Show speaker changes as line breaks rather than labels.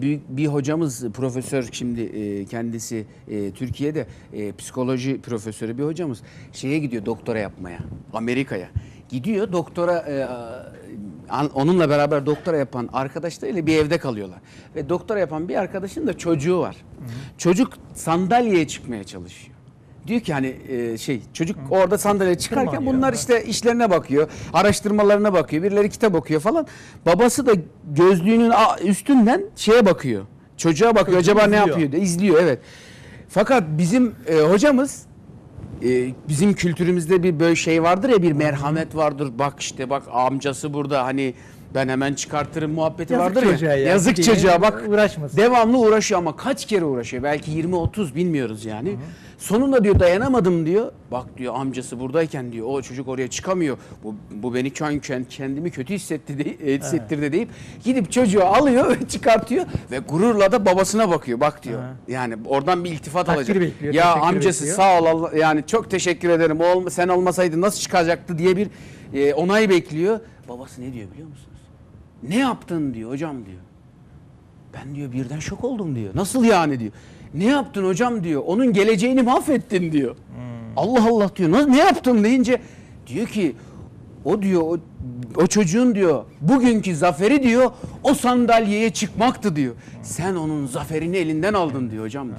Bir, bir hocamız profesör şimdi e, kendisi e, Türkiye'de e, psikoloji profesörü bir hocamız şeye gidiyor doktora yapmaya Amerika'ya. Gidiyor doktora e, an- onunla beraber doktora yapan arkadaşlarıyla bir evde kalıyorlar. Ve doktora yapan bir arkadaşın da çocuğu var. Çocuk sandalyeye çıkmaya çalışıyor. Diyor ki hani e, şey çocuk orada sandalye çıkarken
Tırmanıyor.
bunlar işte işlerine bakıyor, araştırmalarına bakıyor, birileri kitap okuyor falan. Babası da gözlüğünün a- üstünden şeye bakıyor. Çocuğa bakıyor
Çocuğu
acaba ne
izliyor.
yapıyor diye izliyor evet. Fakat bizim e, hocamız e, bizim kültürümüzde bir böyle şey vardır ya bir merhamet vardır. Bak işte bak amcası burada hani ben hemen çıkartırım muhabbeti
Yazık
vardır
çocuğa
ya.
ya.
Yazık
Diye
çocuğa bak.
uğraşmasın.
Devamlı uğraşıyor ama kaç kere uğraşıyor? Belki 20-30 bilmiyoruz yani. Sonunda diyor dayanamadım diyor. Bak diyor amcası buradayken diyor o çocuk oraya çıkamıyor. Bu, bu beni kend- kend- kendimi kötü hissetti de, hissettirdi deyip gidip çocuğu alıyor ve çıkartıyor ve gururla da babasına bakıyor. Bak diyor.
Ha.
Yani oradan bir iltifat
Takdir
alacak.
bekliyor,
ya amcası
bekliyor.
sağ ol Allah yani çok teşekkür ederim. O sen olmasaydın nasıl çıkacaktı diye bir e, onay bekliyor. Babası ne diyor biliyor musunuz? Ne yaptın diyor hocam diyor. Ben diyor birden şok oldum diyor. Nasıl yani diyor. Ne yaptın hocam diyor. Onun geleceğini mahvettin diyor. Allah Allah diyor. "Na- Ne yaptın deyince diyor ki o diyor o, o çocuğun diyor bugünkü zaferi diyor o sandalyeye çıkmaktı diyor. Sen onun zaferini elinden aldın diyor hocam diyor.